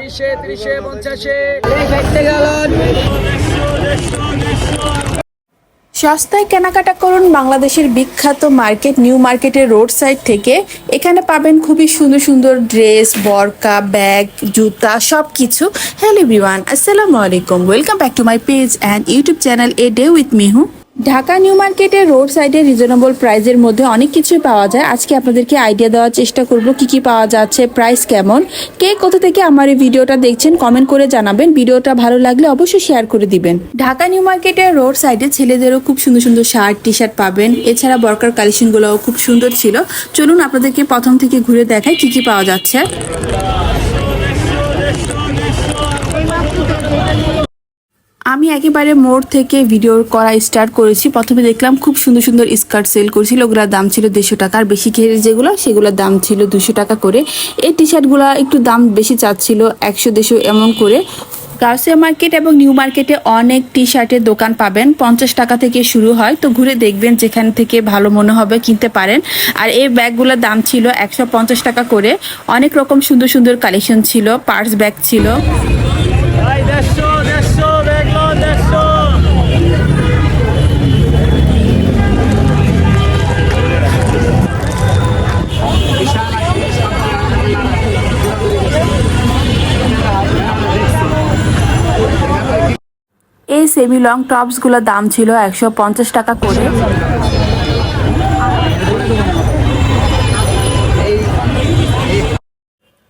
বিশে ত্রিশে পঞ্চাশে। সস্তায় কেনাকাটা করুন বাংলাদেশের বিখ্যাত মার্কেট নিউ মার্কেটের রোড সাইড থেকে। এখানে পাবেন খুবই সুন্দর সুন্দর ড্রেস বরকা ব্যাগ জুতা সব কিছু হ্যালো এভরিওয়ান আসসালামু আলাইকুম। Welcome back to my page and YouTube channel a day with Mihu. Dhaka new মার্কেটের রোড সাইডে রিজনেবল প্রাইজের মধ্যে অনেক কিছুই পাওয়া যায়। আজকে আপনাদেরকে আইডিয়া দেওয়ার চেষ্টা করব কি কি পাওয়া যাচ্ছে প্রাইস কেমন, কে কোথা থেকে আমার এই ভিডিওটা দেখছেন কমেন্ট করে জানাবেন। ভিডিওটা ভালো লাগলে অবশ্যই শেয়ার করে দিবেন। ঢাকা নিউ মার্কেটের রোড সাইডে ছেলেদেরও খুব সুন্দর সুন্দর শার্ট টি শার্ট পাবেন। এছাড়া বরকার কালেকশনগুলোও খুব সুন্দর ছিল। চলুন আপনাদেরকে প্রথম থেকে ঘুরে দেখায় কি কি পাওয়া যাচ্ছে। আমি একেবারে মোড় থেকে ভিডিও করা স্টার্ট করেছি। প্রথমে দেখলাম খুব সুন্দর সুন্দর স্কার্ট সেল করছিল। ওগুলোর দাম ছিল দেড়শো টাকা। আর বেশি ঘেরের যেগুলো, সেগুলোর দাম ছিল দুশো টাকা করে। এই টি শার্টগুলো একটু দাম বেশি চাচ্ছিল, একশো, দেড়শো এমন করে। গার্সিয়া মার্কেট এবং নিউ মার্কেটে অনেক টি শার্টের দোকান পাবেন। পঞ্চাশ টাকা থেকে শুরু হয়। তো ঘুরে দেখবেন যেখান থেকে ভালো মনে হবে কিনতে পারেন। আর এই ব্যাগগুলোর দাম ছিল একশো পঞ্চাশ টাকা করে। অনেক রকম সুন্দর সুন্দর কালেকশন ছিল পার্স ব্যাগ ছিল। সেমি লং টপসগুলোর দাম ছিল একশো পঞ্চাশ টাকা করে।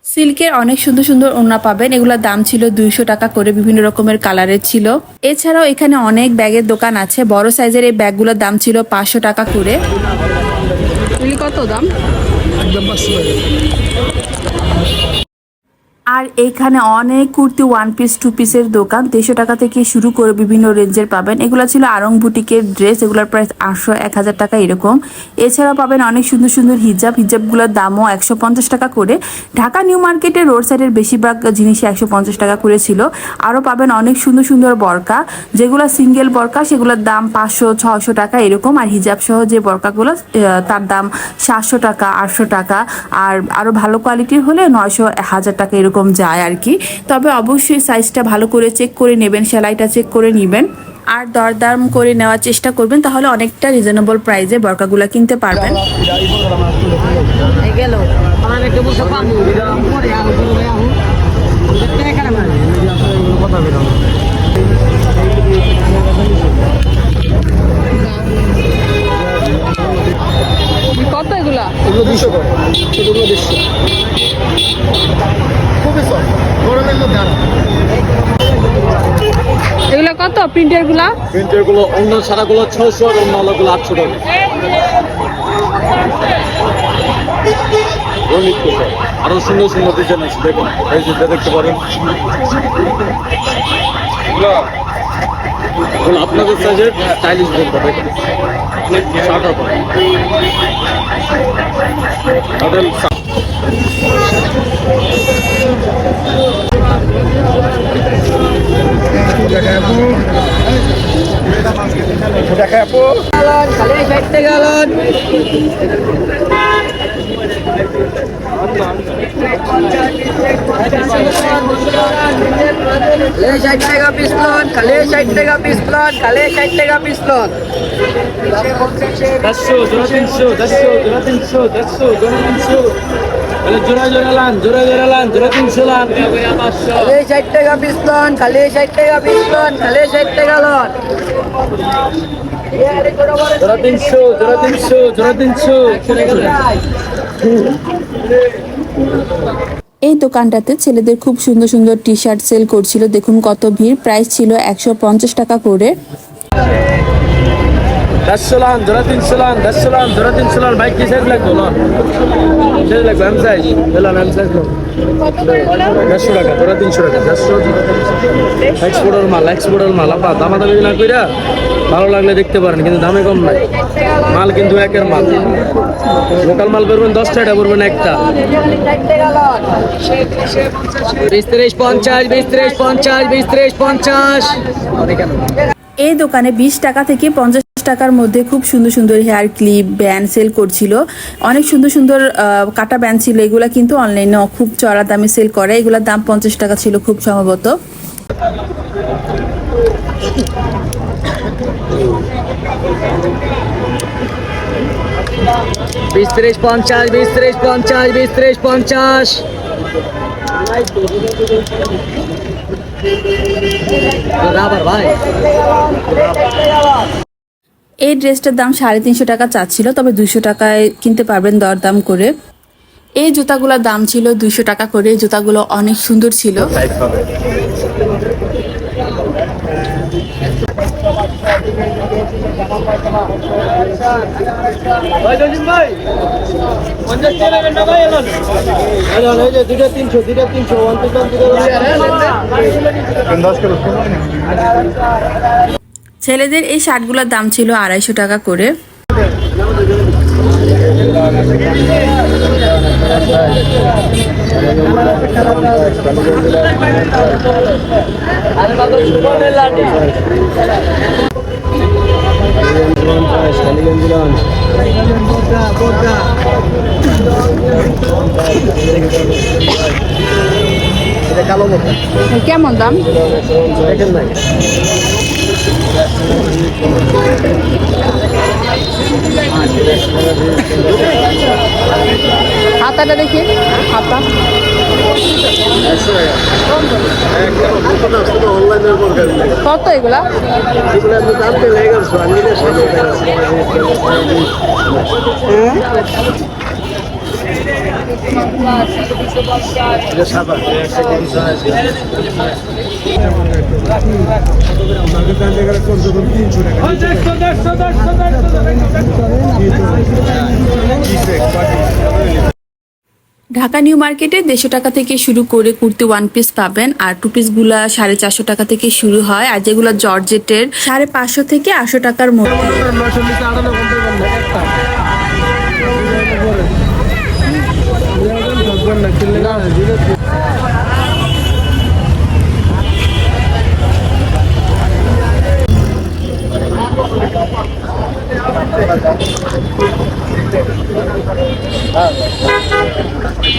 সিল্কের অনেক সুন্দর সুন্দর ওড়না পাবেন। এগুলোর দাম ছিল দুইশো টাকা করে বিভিন্ন রকমের কালারের ছিল। এছাড়াও এখানে অনেক ব্যাগের দোকান আছে। বড় সাইজের এই ব্যাগগুলোর দাম ছিল পাঁচশো টাকা করে। কত দাম? আর এখানে অনেক কুর্তি ওয়ান পিস টু পিসের দোকান। দেড়শো টাকা থেকে শুরু করে বিভিন্ন রেঞ্জের পাবেন। এগুলো ছিল আরং বুটিকের ড্রেস এগুলোর প্রাইস আটশো এক হাজার টাকা এরকম। এছাড়াও পাবেন অনেক সুন্দর সুন্দর হিজাব। হিজাবগুলোর দামও একশো পঞ্চাশ টাকা করে। ঢাকা নিউ মার্কেটের রোড সাইডের বেশিরভাগ জিনিসই একশো পঞ্চাশ টাকা করে ছিল। আরও পাবেন অনেক সুন্দর সুন্দর বরকা। যেগুলো সিঙ্গেল বরকা, সেগুলোর দাম পাঁচশো ছশো টাকা এরকম। আর হিজাব সহ যে বরকাগুলো তার দাম সাতশো টাকা, আটশো টাকা। আর আরও ভালো কোয়ালিটির হলে নয়শো হাজার টাকা এরকম যায় আর কি। তবে অবশ্যই সাইজটা ভালো করে চেক করে নেবেন সেলাইটা চেক করে নেবেন। আর দরদাম করে নেওয়ার চেষ্টা করবেন তাহলে অনেকটা রিজনেবল প্রাইসে বরকাগুলো কিনতে পারবেন। গেল এগুলা কত? প্রিন্টেরগুলা? প্রিন্টেরগুলো, অন্য সারাগুলো ছশো আর অন্য আলাগুলো আটশো টাকা। রঙিত কোথায় আরও সুন্দর সুন্দর ডিজাইন আছে, দেখুন। এই যে দেখতে পারেন। আপনাদের সাইজের স্টাইলিশ বলতে দেখুন শার্টার পাবেন তাদের দেখা আপু। খালি ষাট টাকা পিস প্লট খালি ষাট টাকা পিস প্লট খালি ষাট টাকা পিস প্লট চারশো জোড়া তিনশো চারশো জোড়া তিনশো চারশো জোড়া তিনশো জোড়া জোড়া লান জোড়া জোড়া লান জোড়া তিনশো লান। খালি ষাট টাকা পিস প্লট খালি ষাট টাকা পিস প্লট খালি ষাট টাকা লট জোড়া তিনশো জোড়া তিনশো জোড়া তিনশো। এই দোকানটাতে ছেলেদের খুব সুন্দর সুন্দর টি শার্ট সেল করছিল। দেখুন কত ভিড়। প্রাইস ছিল একশো পঞ্চাশ টাকা করে। চারশো লান জোড়া তিনশো লান চারশো লান জোড়া তিনশো লান বাইক কি সাইজ লাগবে না। টাকা জোড়া তিনশো টাকা মাল এক্সপোর্টার মাল, আপা, দামাদামি না কইরা ভালো লাগলে দেখতে পারেন, কিন্তু দামে কম নাই। মাল কিন্তু একের মাল। লোকাল মাল করবেন দশটা এটা করবেন একটা। বিশ পঞ্চাশ, বিশ ত্রিশ, পঞ্চাশ, বিশ পঞ্চাশ। এই দোকানে বিশ টাকা থেকে পঞ্চাশ টাকার মধ্যে খুব সুন্দর সুন্দর হেয়ার ক্লিপ ব্যান্ড সেল করছিল। অনেক সুন্দর সুন্দর কাটা ব্যান্ড ছিল। এগুলা কিন্তু অনলাইনে খুব চড়া দামে সেল করে। এগুলোর দাম পঞ্চাশ টাকা ছিল খুব সম্ভবত। বিশ পঞ্চাশ বিশ পঞ্চাশ পঞ্চাশ। রাবার ভাই। এই ড্রেসটার দাম সাড়ে তিনশো টাকা চাচ্ছিল তবে দুশো টাকায় কিনতে পারবেন দরদাম করে এই জুতাগুলোর দাম ছিল দুইশো টাকা করে জুতাগুলো অনেক সুন্দর ছিল ছেলেদের এই শার্টগুলোর দাম ছিল আড়াইশো টাকা করে। কেমন দাম? হাতাটা দেখি। হাতা। কত এগুলা? দেড়শো ঢাকা নিউ মার্কেটে দেড়শো টাকা থেকে শুরু করে কুর্তি ওয়ান পিস পাবেন আর টু পিসগুলা সাড়ে চারশো টাকা থেকে শুরু হয়। আর যেগুলো জর্জেটের সাড়ে পাঁচশো থেকে আটশো টাকার মধ্যে।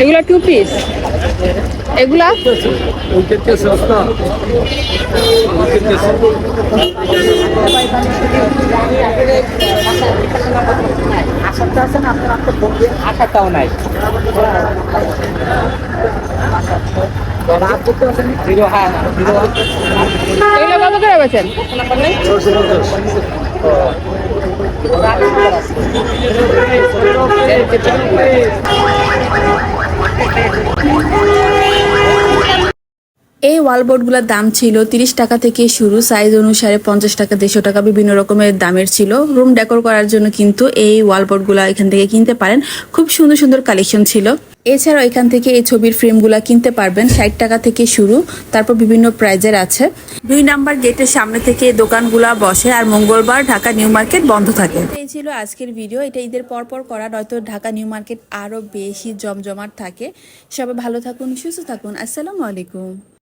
এগুলো টু পিস এগুলা? আশাটাও নাই জিরো জিরো এগুলো কত করে বেছেন ছশো পঞ্চাশ এই ওয়ালবোর্ডগুলোর দাম ছিল তিরিশ টাকা থেকে শুরু সাইজ অনুসারে পঞ্চাশ টাকা, দেড়শো টাকা বিভিন্ন রকমের দামের ছিল। রুম ডেকোর করার জন্য কিন্তু এই ওয়ালবোর্ডগুলো এখান থেকে কিনতে পারেন। খুব সুন্দর সুন্দর কালেকশন ছিল। এছাড়াও এখান থেকে এই ছবির ফ্রেমগুলো কিনতে পারবেন ষাট টাকা থেকে শুরু। তারপর বিভিন্ন প্রাইজের আছে। দুই নাম্বার গেটের সামনে থেকে দোকানগুলা বসে আর মঙ্গলবার ঢাকা নিউ মার্কেট বন্ধ থাকে। এই ছিল আজকের ভিডিও এটা ঈদের পরপর করা নয়তো ঢাকা নিউ মার্কেট আরও বেশি জমজমাট থাকে। সবাই ভালো থাকুন, সুস্থ থাকুন। আসসালামু আলাইকুম।